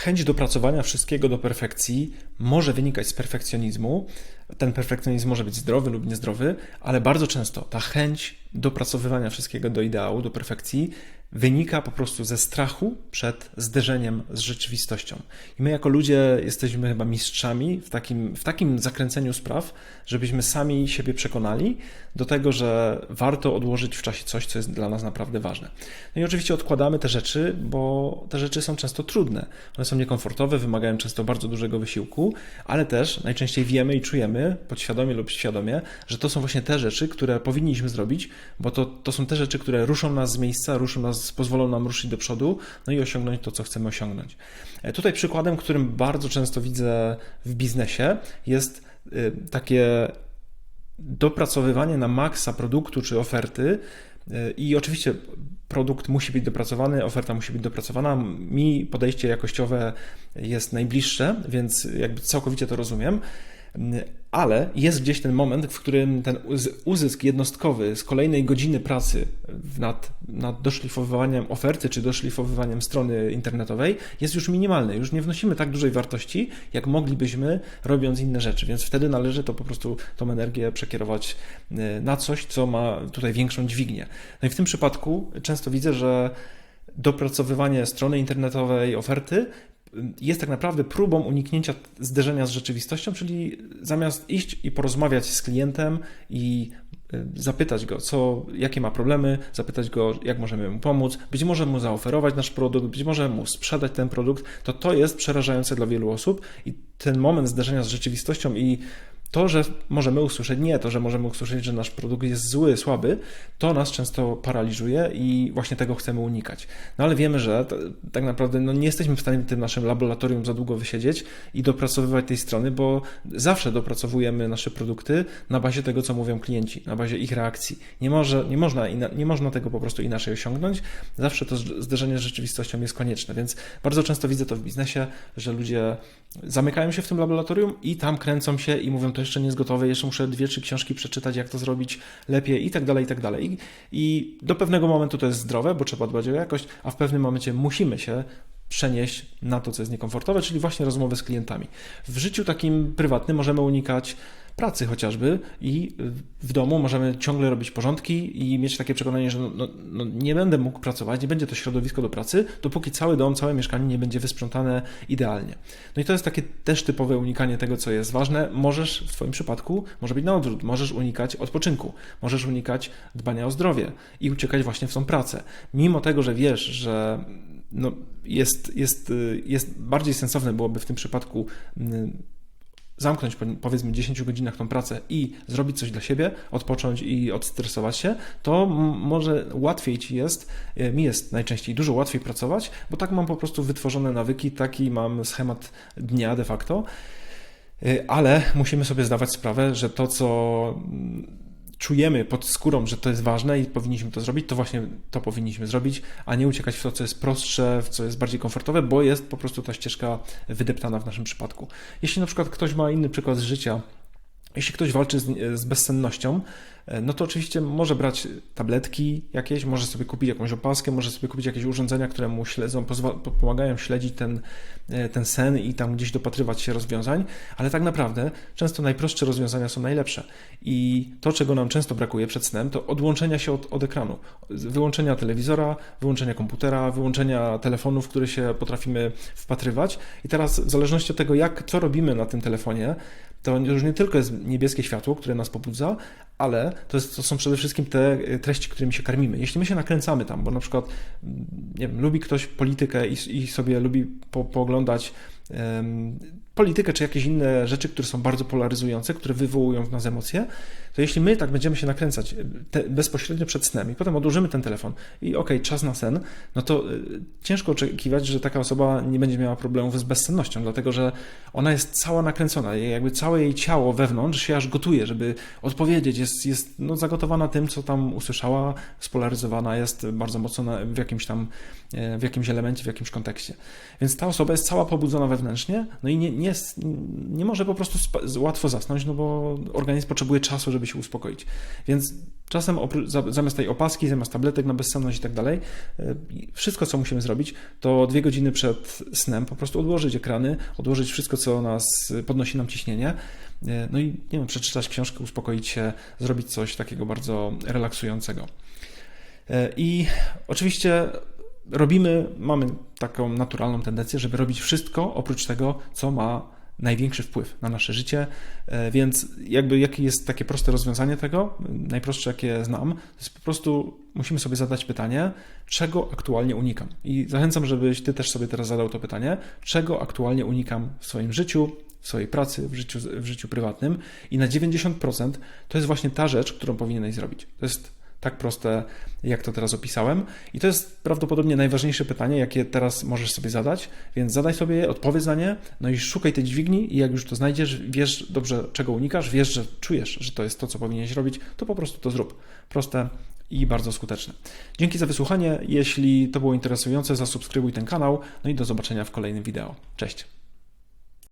Chęć dopracowania wszystkiego do perfekcji może wynikać z perfekcjonizmu. Ten perfekcjonizm może być zdrowy lub niezdrowy, ale bardzo często ta chęć dopracowywania wszystkiego do ideału, do perfekcji wynika po prostu ze strachu przed zderzeniem z rzeczywistością. I my jako ludzie jesteśmy chyba mistrzami w takim, w takim zakręceniu spraw, żebyśmy sami siebie przekonali do tego, że warto odłożyć w czasie coś, co jest dla nas naprawdę ważne. No i oczywiście odkładamy te rzeczy, bo te rzeczy są często trudne. One są niekomfortowe, wymagają często bardzo dużego wysiłku, ale też najczęściej wiemy i czujemy, podświadomie lub świadomie, że to są właśnie te rzeczy, które powinniśmy zrobić, bo to, to są te rzeczy, które ruszą nas z miejsca, ruszą nas pozwolą nam ruszyć do przodu, no i osiągnąć to, co chcemy osiągnąć. E, tutaj przykładem, którym bardzo często widzę w biznesie, jest y, takie dopracowywanie na maksa produktu czy oferty. Y, I oczywiście produkt musi być dopracowany, oferta musi być dopracowana. Mi podejście jakościowe jest najbliższe, więc jakby całkowicie to rozumiem ale jest gdzieś ten moment, w którym ten uzysk jednostkowy z kolejnej godziny pracy nad, nad doszlifowywaniem oferty czy doszlifowywaniem strony internetowej jest już minimalny. Już nie wnosimy tak dużej wartości, jak moglibyśmy robiąc inne rzeczy, więc wtedy należy to po prostu tą energię przekierować e, na coś, co ma tutaj większą dźwignię. No i w tym przypadku często widzę, że dopracowywanie strony internetowej, oferty jest tak naprawdę próbą uniknięcia zderzenia z rzeczywistością, czyli zamiast iść i porozmawiać z klientem i y, zapytać go, co, jakie ma problemy, zapytać go, jak możemy mu pomóc, być może mu zaoferować nasz produkt, być może mu sprzedać ten produkt, to to jest przerażające dla wielu osób i ten moment zderzenia z rzeczywistością i to, że możemy usłyszeć nie, to, że możemy usłyszeć, że nasz produkt jest zły, słaby, to nas często paraliżuje i właśnie tego chcemy unikać. No ale wiemy, że tak naprawdę no, nie jesteśmy w stanie w tym naszym laboratorium za długo wysiedzieć i dopracowywać tej strony, bo zawsze dopracowujemy nasze produkty na bazie tego, co mówią klienci, na bazie ich reakcji. Nie, może, nie, można, nie można tego po prostu inaczej osiągnąć. Zawsze to zderzenie z rzeczywistością jest konieczne, więc bardzo często widzę to w biznesie, że ludzie zamykają się w tym laboratorium i tam kręcą się i mówią, to jeszcze nie jest gotowe, jeszcze muszę dwie, trzy książki przeczytać, jak to zrobić lepiej i tak dalej, i tak dalej. I do pewnego momentu to jest zdrowe, bo trzeba dbać o jakość, a w pewnym momencie musimy się przenieść na to, co jest niekomfortowe, czyli właśnie rozmowy z klientami. W życiu takim prywatnym możemy unikać pracy chociażby i w domu możemy ciągle robić porządki i mieć takie przekonanie, że no, no, no nie będę mógł pracować, nie będzie to środowisko do pracy, dopóki cały dom, całe mieszkanie nie będzie wysprzątane idealnie. No i to jest takie też typowe unikanie tego, co jest ważne. Możesz w Twoim przypadku, może być na odwrót, możesz unikać odpoczynku, możesz unikać dbania o zdrowie i uciekać właśnie w tą pracę. Mimo tego, że wiesz, że no jest, jest, jest bardziej sensowne byłoby w tym przypadku zamknąć powiedzmy 10 godzinach tą pracę i zrobić coś dla siebie, odpocząć i odstresować się, to może łatwiej ci jest, e, mi jest najczęściej dużo łatwiej pracować, bo tak mam po prostu wytworzone nawyki, taki mam schemat dnia de facto, e, ale musimy sobie zdawać sprawę, że to, co czujemy pod skórą, że to jest ważne i powinniśmy to zrobić, to właśnie to powinniśmy zrobić, a nie uciekać w to, co jest prostsze, w co jest bardziej komfortowe, bo jest po prostu ta ścieżka wydeptana w naszym przypadku. Jeśli na przykład ktoś ma inny przykład z życia, jeśli ktoś walczy z, z bezsennością, no to oczywiście może brać tabletki jakieś, może sobie kupić jakąś opaskę, może sobie kupić jakieś urządzenia, które mu śledzą, pomagają śledzić ten, e, ten sen i tam gdzieś dopatrywać się rozwiązań, ale tak naprawdę często najprostsze rozwiązania są najlepsze. I to, czego nam często brakuje przed snem, to odłączenia się od, od ekranu. Wyłączenia telewizora, wyłączenia komputera, wyłączenia telefonów, w które się potrafimy wpatrywać. I teraz w zależności od tego, jak, co robimy na tym telefonie, to już nie tylko jest niebieskie światło, które nas pobudza, ale to, jest, to są przede wszystkim te e, treści, którymi się karmimy. Jeśli my się nakręcamy tam, bo na przykład mm, nie wiem, lubi ktoś politykę i, i sobie lubi po, pooglądać politykę czy jakieś inne rzeczy, które są bardzo polaryzujące, które wywołują w nas emocje, to jeśli my tak będziemy się nakręcać te, bezpośrednio przed snem i potem odłożymy ten telefon i okej, okay, czas na sen, no to y, ciężko oczekiwać, że taka osoba nie będzie miała problemów z bezsennością, dlatego że ona jest cała nakręcona, jakby całe jej ciało wewnątrz się aż gotuje, żeby odpowiedzieć, jest, jest no, zagotowana tym, co tam usłyszała, spolaryzowana jest bardzo mocno w jakimś tam, e, w jakimś elemencie, w jakimś kontekście. Więc ta osoba jest cała pobudzona wewnętrznie, no i nie, nie nie, nie może po prostu łatwo zasnąć, no bo organizm potrzebuje czasu, żeby się uspokoić. Więc czasem zamiast tej opaski, zamiast tabletek na bezsenność i tak dalej, y, wszystko, co musimy zrobić, to dwie godziny przed snem po prostu odłożyć ekrany, odłożyć wszystko, co nas podnosi nam ciśnienie, y, no i nie wiem, przeczytać książkę, uspokoić się, zrobić coś takiego bardzo relaksującego. Y, I oczywiście robimy, mamy taką naturalną tendencję, żeby robić wszystko oprócz tego, co ma największy wpływ na nasze życie, E, więc jakby jakie jest takie proste rozwiązanie tego, najprostsze jakie znam, to jest po prostu musimy sobie zadać pytanie, czego aktualnie unikam. I zachęcam, żebyś ty też sobie teraz zadał to pytanie, czego aktualnie unikam w swoim życiu, w swojej pracy, w życiu, w życiu prywatnym i na 90% to jest właśnie ta rzecz, którą powinieneś zrobić. To jest tak proste, jak to teraz opisałem. I to jest prawdopodobnie najważniejsze pytanie, jakie teraz możesz sobie zadać, więc zadaj sobie je, odpowiedz na nie, no i szukaj tej dźwigni i jak już to znajdziesz, wiesz dobrze, czego unikasz, wiesz, że czujesz, że to jest to, co powinieneś robić, to po prostu to zrób. Proste i bardzo skuteczne. Dzięki za wysłuchanie. Jeśli to było interesujące, zasubskrybuj ten kanał. No i do zobaczenia w kolejnym wideo. Cześć.